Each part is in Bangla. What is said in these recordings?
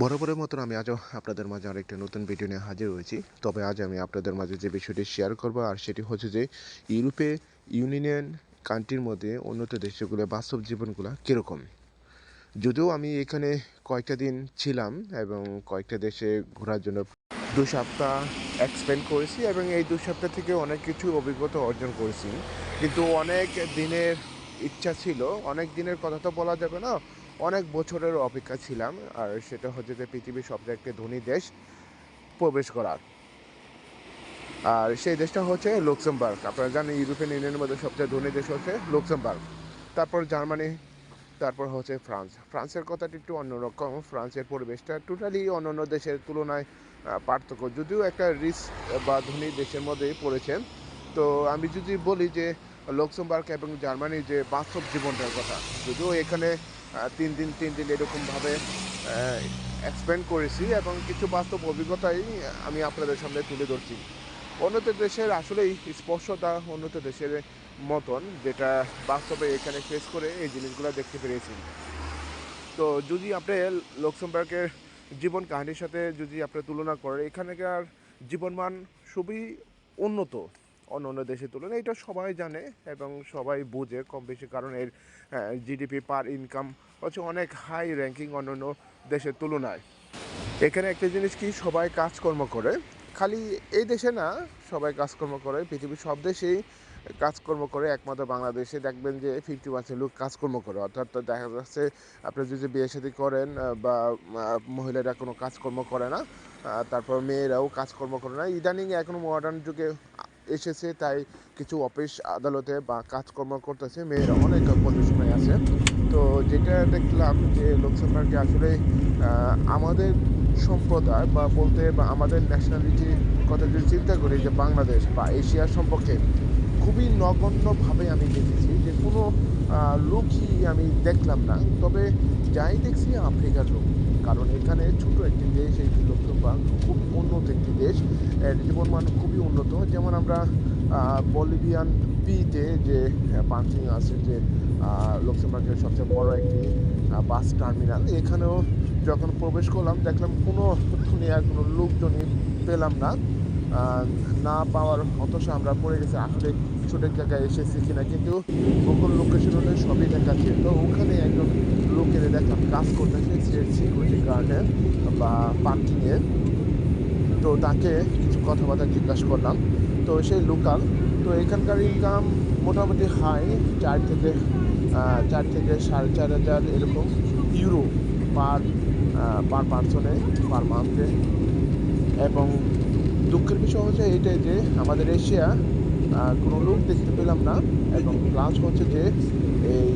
বরাবরের মতন আমি আজও আপনাদের মাঝে আরেকটা নতুন ভিডিও নিয়ে হাজির হয়েছি। তবে আজ আমি আপনাদের মাঝে যে বিষয়টি শেয়ার করব, আর সেটি হচ্ছে যে ইউরোপে ইউনিয়ন কান্ট্রির মধ্যে উন্নত দেশগুলো বাস্তব জীবনগুলো কীরকম। যদিও আমি এখানে কয়েকটা দিন ছিলাম এবং কয়েকটা দেশে ঘোরার জন্য দু সপ্তাহ এক্সপেন্ড করেছি এবং এই দু সপ্তাহ থেকে অনেক কিছু অভিজ্ঞতা অর্জন করেছি। কিন্তু অনেক দিনের ইচ্ছা ছিল, অনেক দিনের কথা তো বলা যাবে না অনেক বছরের অপেক্ষা ছিলাম, আর সেটা হচ্ছে যে পৃথিবীর সবচেয়ে একটি ধনী দেশ প্রবেশ করার। আর সেই দেশটা হচ্ছে লুক্সেমবার্গ। আপনারা জানেন ইউরোপিয়ান ইউনিয়নের মধ্যে সবচেয়ে ধনী দেশ হচ্ছে লুক্সেমবার্গ। তারপর জার্মানি, তারপর হচ্ছে ফ্রান্স। ফ্রান্সের কথাটি একটু অন্যরকম। ফ্রান্সের পরিবেশটা টোটালি অন্যান্য দেশের তুলনায় পার্থক্য। যদিও একটা রিচ বা ধনী দেশের মধ্যেই পড়েছেন, তো আমি যদি বলি যে লক্সেমবার্গ এবং জার্মানির যে বাস্তব জীবনটার কথা, যদিও এখানে তিন দিন তিন দিন এরকমভাবে এক্সপেন্ড করেছি এবং কিছু বাস্তব অভিজ্ঞতাই আমি আপনাদের সামনে তুলে ধরছি। উন্নত দেশের আসলেই স্পর্শতা উন্নত দেশের মতন যেটা বাস্তবে এখানে ফেস করে এই জিনিসগুলো দেখতে পেরেছি। তো যদি আপনি লক্সেমবার্গের জীবন কাহিনীর সাথে যদি আপনি তুলনা করেন, এখানকার জীবনমান খুবই উন্নত। অন্য অন্য দেশের তুলনায় এটা সবাই জানে এবং সবাই বোঝে কম বেশি কারণ এর জিডিপি পার ইনকাম হচ্ছে অনেক হাই র্যাঙ্কিং অন্য অন্য দেশের তুলনায়। এখানে একটা জিনিস কি, সবাই কাজকর্ম করে। খালি এই দেশে না, সবাই কাজকর্ম করে, পৃথিবীর সব দেশেই কাজকর্ম করে, একমাত্র বাংলাদেশে। দেখবেন যে ফিফটি পার্সেন্ট লোক কাজকর্ম করে, অর্থাৎ দেখা যাচ্ছে আপনি যদি বিয়ে শাদী করেন বা মহিলারা কোনো কাজকর্ম করে না তারপর মেয়েরাও কাজকর্ম করে না। ইদানিং এখন মডার্ন যুগে এসেছে, তাই কিছু অফিস আদালতে বা কাজকর্ম করতেছে মেয়েরা, অনেক পজিশনে আছে। তো যেটা দেখলাম যে লোকসভাকে আসলে আমাদের সম্প্রদায় বা বলতে বা আমাদের ন্যাশনালিটির কথা যদি চিন্তা করি যে বাংলাদেশ বা এশিয়া সম্পর্কে, খুবই নগণ্যভাবে আমি দেখেছি যে কোনো লোকই আমি দেখলাম না। তবে যাই দেখছি, আফ্রিকার লোক। কারণ এখানে ছোট একটি দেশ এই লক্ষ্মীবাগ খুব উন্নত একটি দেশ এর জীবনমান খুবই উন্নত। যেমন আমরা বলিভিয়ান পিতে যে পাঞ্চিং আছে যে আহ, সবচেয়ে বড় একটি বাস টার্মিনাল এখানেও যখন প্রবেশ করলাম দেখলাম কোনো দুনিয়ার কোনো লোকজনই পেলাম না না পাওয়ার হতাশা আমরা পড়ে গেছি আসলে ছোটো জায়গায় এসেছি কিনা কিন্তু গুগল লোকেশন হলে সবই দেখাচ্ছে তো ওখানে একজন লোকের কাজ করতেছে সে সিকিউরিটি গার্ডে বা পার্কিংয়ে তো তাকে কিছু কথাবার্তা জিজ্ঞাসা করলাম। তো সেই লোকাল তো এখানকার ইনকাম মোটামুটি হাই চার থেকে চার থেকে সাড়ে চার হাজার এরকম ইউরো পার পার পার্সনে পার মান্থে এবং দুঃখের বিষয় হচ্ছে এটাই যে আমাদের এশিয়া কোনো লোক দেখতে পেলাম না। এবং প্লাস হচ্ছে যে এই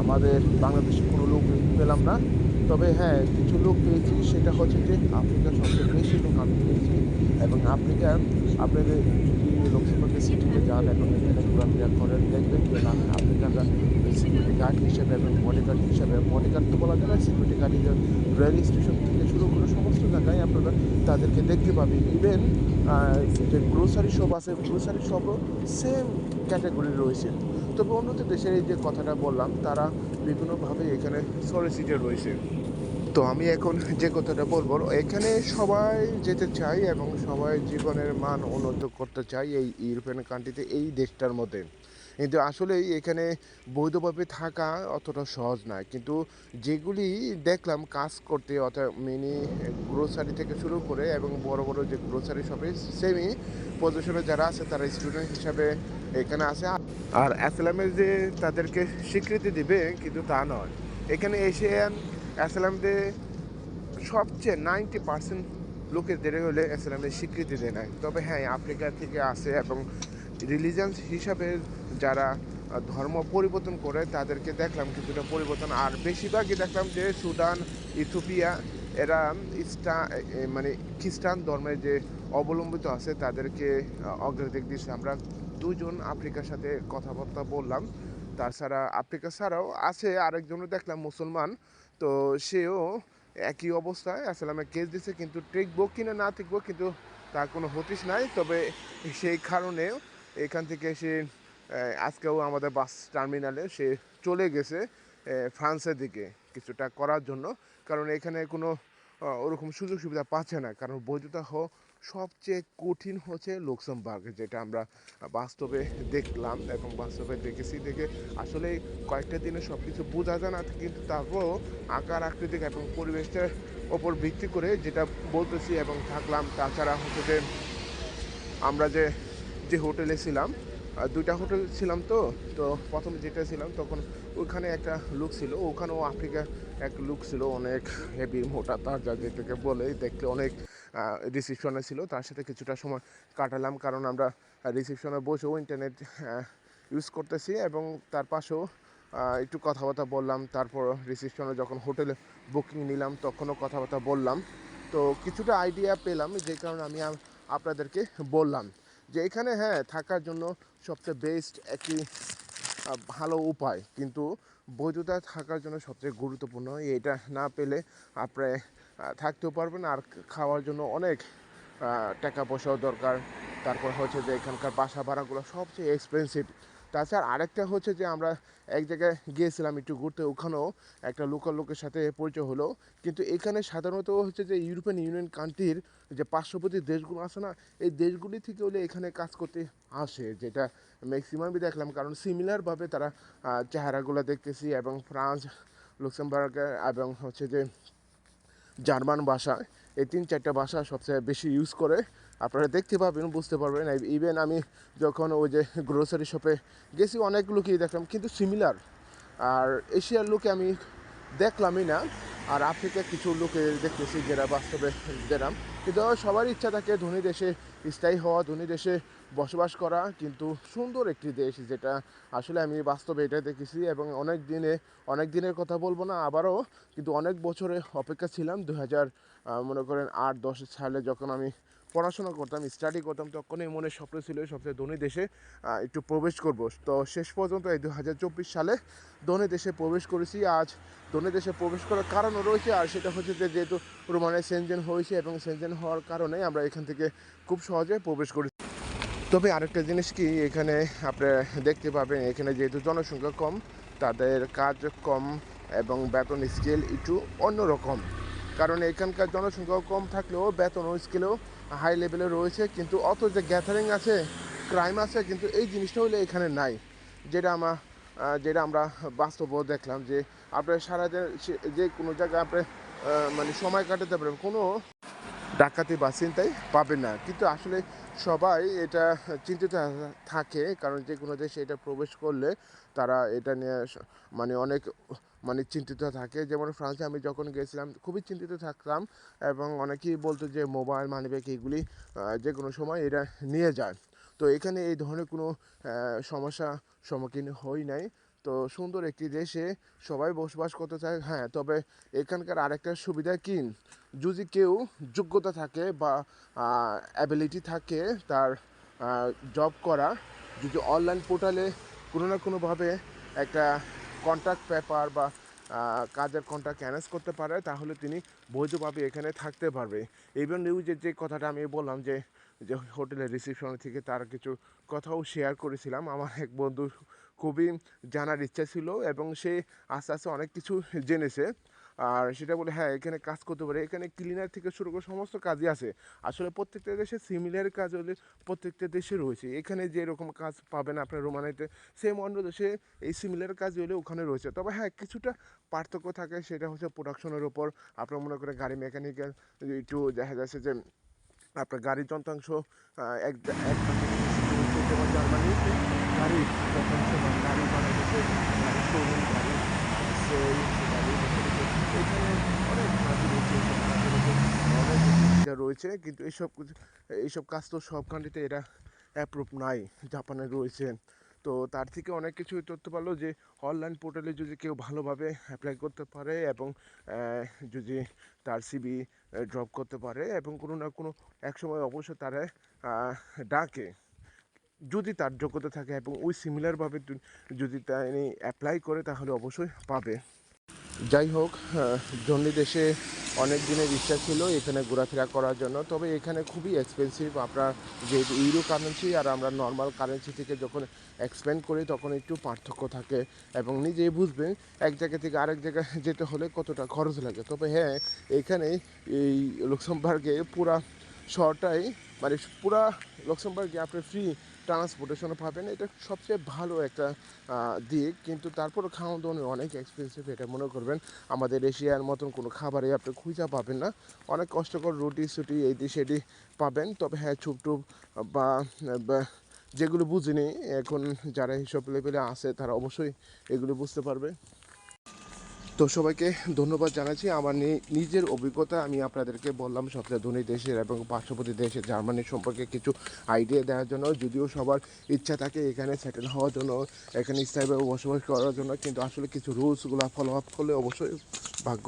আমাদের বাংলাদেশে কোনো লোক পেলাম না। তবে হ্যাঁ কিছু লোক পেয়েছি সেটা হচ্ছে যে আফ্রিকার সবচেয়ে বেশি লোক আমি পেয়েছি এবং আফ্রিকার আপনাদের যদি লক্ষ্মীপুরের সিটিতে যান এবং এখানে ঘোরাফেরা করেন দেখবেন যে না আফ্রিকানরা সিকিউরিটি গার্ড হিসেবে এবং বডিগার্ড হিসেবে বডিগার্ড তো বলা যায় না সিকিউরিটি গার্ড হিসেবে রেল স্টেশন থেকে শুরু করে সমস্ত জায়গায় আপনারা তাদেরকে দেখতে পাবেন। ইভেন যে গ্রোসারি শপ আছে গ্রোসারি শপও সেম ক্যাটাগরি রয়েছে। তবে উন্নত দেশের এই যে কথাটা বললাম তারা বিভিন্নভাবে এখানে সলিসিটার রয়েছে। তো আমি এখন যে কথাটা বলব এখানে সবাই যেতে চাই এবং সবাই জীবনের মান উন্নত করতে চাই এই ইউরোপিয়ান কান্ট্রিতে এই দেশটার মধ্যে। কিন্তু আসলেই এখানে বৈধভাবে থাকা অতটা সহজ নয়। কিন্তু যেগুলি দেখলাম কাজ করতে অর্থাৎ মিনি গ্রোসারি থেকে শুরু করে এবং বড় বড় যে গ্রোসারি শপে সেমি পজিশনে যারা আছে তারা স্টুডেন্ট হিসাবে এখানে আছে। আর অ্যাসলামের যে তাদেরকে স্বীকৃতি দিবে কিন্তু তা নয়। এখানে এশিয়ান অ্যাসলামদের সবচেয়ে নাইনটি পার্সেন্ট লোকের দেরি হলে ইসলামের স্বীকৃতি দেয় নাই। তবে হ্যাঁ আফ্রিকা থেকে আসে এবং রিলিজিয়ান্স হিসাবে যারা ধর্ম পরিবর্তন করে তাদেরকে দেখলাম কিছুটা পরিবর্তন। আর বেশিরভাগই দেখলাম যে সুদান ইথোপিয়া এরা ইস্টা মানে খ্রিস্টান ধর্মের যে অবলম্বিত আছে তাদেরকে আহ, অগ্রাধিকার দিচ্ছে আমরা দুজন আফ্রিকার সাথে কথাবার্তা বললাম। তাছাড়া আফ্রিকা ছাড়াও আছে আরেকজনও দেখলাম মুসলমান। তো সেও একই অবস্থায় আসলামে কেস দিছে কিন্তু টিকবো কিনা না টিকবো কিন্তু তার কোনো হতিস নাই। তবে সেই কারণে এখান থেকে সে আজকেও আমাদের বাস টার্মিনালে সে চলে গেছে ফ্রান্সের দিকে কিছুটা করার জন্য। কারণ এখানে কোনো ওরকম সুযোগ সুবিধা পাচ্ছে না। কারণ বৈধতা হোক সবচেয়ে কঠিন হচ্ছে লুক্সেমবার্গ, যেটা আমরা বাস্তবে দেখলাম এবং বাস্তবে দেখেছি দেখে আসলে কয়েকটা দিনে সব কিছু বোঝা যায় না, কিন্তু তারপরও আকার আকৃতিক এবং পরিবেশটার ওপর ভিত্তি করে যেটা বলতেছি এবং থাকলাম, তাছাড়া হচ্ছে যে আমরা যে যে হোটেলে ছিলাম দুইটা হোটেল ছিলাম তো তো প্রথমে যেটা ছিলাম তখন ওখানে একটা লুক ছিল, ওখানেও আফ্রিকা এক লুক ছিল, অনেক হেভি মোটা তার যা যেটাকে বলে, দেখতে অনেক রিসিপশনে ছিল, তার সাথে কিছুটা সময় কাটালাম, কারণ আমরা রিসিপশনে বসেও ইন্টারনেট ইউজ করতেছি এবং তার পাশেও একটু কথাবার্তা বললাম, তারপর রিসিপশনে যখন হোটেলে বুকিং নিলাম, তখনও কথাবার্তা বললাম। তো কিছুটা আইডিয়া পেলাম, যে কারণে আমি আপনাদেরকে বললাম। যে এখানে হ্যাঁ থাকার জন্য সবচেয়ে বেস্ট একটি ভালো উপায়। কিন্তু বৈধতা থাকার জন্য সবচেয়ে গুরুত্বপূর্ণ, এটা না পেলে আপনি থাকতেও পারবেন। আর খাওয়ার জন্য অনেক টাকা পয়সাও দরকার। তারপর হচ্ছে যে এখানকার বাসা ভাড়াগুলো সবচেয়ে এক্সপেন্সিভ তাছাড়া আরেকটা হচ্ছে যে আমরা এক জায়গায় গিয়েছিলাম একটু ঘুরতে, ওখানেও একটা লোকাল লোকের সাথে পরিচয় হলো। কিন্তু এখানে সাধারণত হচ্ছে যে ইউরোপিয়ান ইউনিয়ন কান্ট্রির যে পার্শ্ববর্তী দেশগুলো আছে না, এই দেশগুলি থেকে হলে এখানে কাজ করতে আসে, যেটা ম্যাক্সিমামই দেখলাম। কারণ সিমিলারভাবে তারা চেহারাগুলো দেখতেছি এবং ফ্রান্স লুক্সেমবার্গ এবং হচ্ছে যে জার্মান ভাষা, এই তিন চারটা ভাষা সবচেয়ে বেশি ইউজ করে। আপনারা দেখতে পাবেন, বুঝতে পারবেন। ইভেন আমি যখন ওই যে গ্রোসারি শপে গেছি, অনেক লোকই দেখলাম, কিন্তু সিমিলার আর এশিয়ার লোকে আমি দেখলামই না। আর আফ্রিকা কিছু লোকে দেখতেছি যারা বাস্তবে যেরাম কিন্তু সবারই ইচ্ছা থাকে ধনী দেশে স্থায়ী হওয়া, ধনী দেশে বসবাস করা। কিন্তু সুন্দর একটি দেশ যেটা আসলে আমি বাস্তবে এটা দেখেছি এবং অনেক দিনে, অনেক দিনের কথা বলব না, আবারও কিন্তু অনেক বছরে অপেক্ষা ছিলাম। দু হাজার মনে করেন আট, দশ সালে যখন আমি পড়াশোনা করতাম স্টাডি করতাম, তখনই মনে স্বপ্ন ছিল সবচেয়ে ধনী দেশে একটু প্রবেশ করব। তো শেষ পর্যন্ত এই দু হাজার চব্বিশ সালে ধনী দেশে প্রবেশ করেছি। আজ ধনী দেশে প্রবেশ করার কারণও রয়েছে, আর সেটা হচ্ছে যে যেহেতু রোমানের সেনজেন হয়েছে এবং সেনজেন হওয়ার কারণে আমরা এখান থেকে খুব সহজে প্রবেশ করি তবে আরেকটা জিনিস কি, এখানে আপনি দেখতে পাবেন, এখানে যেহেতু জনসংখ্যা কম, তাদের কাজ কম এবং বেতন স্কেল একটু অন্যরকম। কারণ এখানকার জনসংখ্যা কম থাকলেও বেতন স্কেলেও হাই লেভেলে রয়েছে। কিন্তু অত যে গ্যাথারিং আছে ক্রাইম আছে, কিন্তু এই জিনিসটা হলে এখানে নাই। যেটা আমার যেটা আমরা বাস্তবও দেখলাম যে আপনার সারাদিন সে- যে কোনো জায়গায় আপনি মানে সময় কাটাতে পারবেন, কোনো ডাকাতি বা চিন্তাই পাবেন না। কিন্তু আসলে সবাই এটা চিন্তিত থাকে, কারণ যে কোনো দেশে এটা প্রবেশ করলে তারা এটা নিয়ে মানে অনেক মানে চিন্তিত থাকে। যেমন ফ্রান্সে আমি যখন গেছিলাম, খুবই চিন্তিত থাকতাম এবং অনেকেই বলতো যে, মোবাইল, মানিব্যাগ এইগুলি যে কোনো সময় এটা নিয়ে যায়। তো এখানে এই ধরনের কোনো সমস্যা সম্মুখীন হই নাই। তো সুন্দর একটি দেশে সবাই বসবাস করতে চায় হ্যাঁ তবে এখানকার আরেকটা সুবিধা কি? যদি কেউ যোগ্যতা থাকে বা অ্যাবিলিটি থাকে তার জব করা, যদি অনলাইন পোর্টালে কোনো না কোনোভাবে একটা কন্ট্রাক্ট পেপার বা কাজের কন্ট্রাক্ট অ্যারেঞ্জ করতে পারে, তাহলে তিনি বৈধভাবে এখানে থাকতে পারবে। ইভেন নিউজের যে কথাটা আমি বললাম যে যে হোটেলের রিসিপশন থেকে তার কিছু কথাও শেয়ার করেছিলাম, আমার এক বন্ধু খুবই জানার ইচ্ছা ছিল এবং সে আস্তে আস্তে অনেক কিছু জেনেছে। আর সেটা বলে হ্যাঁ এখানে কাজ করতে পারে এখানে ক্লিনার থেকে শুরু করে সমস্ত কাজই আছে আসলে প্রত্যেকটা দেশে সিমিলার কাজ হলে প্রত্যেকটা দেশে রয়েছে এখানে যে এরকম কাজ পাবেন আপনার রোমানাইতে সেম অন্য দেশে এই সিমিলার কাজ হলে ওখানে রয়েছে তবে হ্যাঁ কিছুটা পার্থক্য থাকে সেটা হচ্ছে প্রোডাকশনের ওপর আপনার মনে করে গাড়ি মেকানিক্যাল একটু দেখা যাচ্ছে যে আপনার গাড়ির যন্ত্রাংশ এক এক যেমন জার্মানিতে গাড়ি যন্ত্রাংশ গাড়ি বানাইতেছে গাড়ি শোরুম গাড়ি সেল গাড়ি এখানে অনেক কাজই রয়েছে এসব কাজের উপর অনেক যা রয়েছে কিন্তু এইসব এইসব কাজ তো সব কান্ট্রিতে এটা অ্যাপ্রুভ নাই জাপানে রয়েছে তো তার থেকে অনেক কিছু তথ্য পারল যে অনলাইন পোর্টালে যদি কেউ ভালোভাবে অ্যাপ্লাই করতে পারে এবং যদি তার সিবি ড্রপ করতে পারে এবং কোনো না কোনো এক সময় অবশ্যই তারা ডাকে। যদি তার যোগ্যতা থাকে এবং ওই সিমিলারভাবে যদি তিনি অ্যাপ্লাই করে, তাহলে অবশ্যই পাবে। যাই হোক জন্ডি দেশে অনেক দিনের ইচ্ছা ছিল এখানে ঘোরাফেরা করার জন্য, তবে এখানে খুবই এক্সপেন্সিভ আপনার যেহেতু ইউরো কারেন্সি আর আমরা নর্মাল কারেন্সি থেকে যখন এক্সপেন্ড করি, তখন একটু পার্থক্য থাকে এবং নিজেই বুঝবেন এক জায়গা থেকে আরেক জায়গায় যেতে হলে কতটা খরচ লাগে। তবে হ্যাঁ এখানে এই লুক্সেমবার্গে পুরা শহরটাই মানে পুরা লুক্সেমবার্গে আপনি ফ্রি ট্রান্সপোর্টেশন পাবেন। এটা সবচেয়ে ভালো একটা দিক। কিন্তু তারপরও খাওয়া দাওয়া অনেক এক্সপেন্সিভ এটা মনে করবেন। আমাদের এশিয়ার মতন কোনো খাবারে আপনি খুঁজে পাবেন না। অনেক কষ্টকর রুটি, সুটি এইটি সেটি পাবেন। তবে হ্যাঁ ছুপটুপ বা বা, যেগুলো বুঝিনি, এখন যারা হিসাব লেভেলে আছে, তারা অবশ্যই এগুলো বুঝতে পারবে। তো সবাইকে ধন্যবাদ জানাচ্ছি। আমার নিজের অভিজ্ঞতা আমি আপনাদেরকে বললাম, সবচেয়ে ধনী দেশের এবং পার্শ্ববর্তী দেশের জার্মানি সম্পর্কে কিছু আইডিয়া দেওয়ার জন্য। যদিও সবার ইচ্ছা থাকে এখানে সেটেল হওয়ার জন্য, এখানে স্থায়ীভাবে বসবাস করার জন্য, কিন্তু আসলে কিছু রুলসগুলো ফলো আপ করলে অবশ্যই ভাগ্য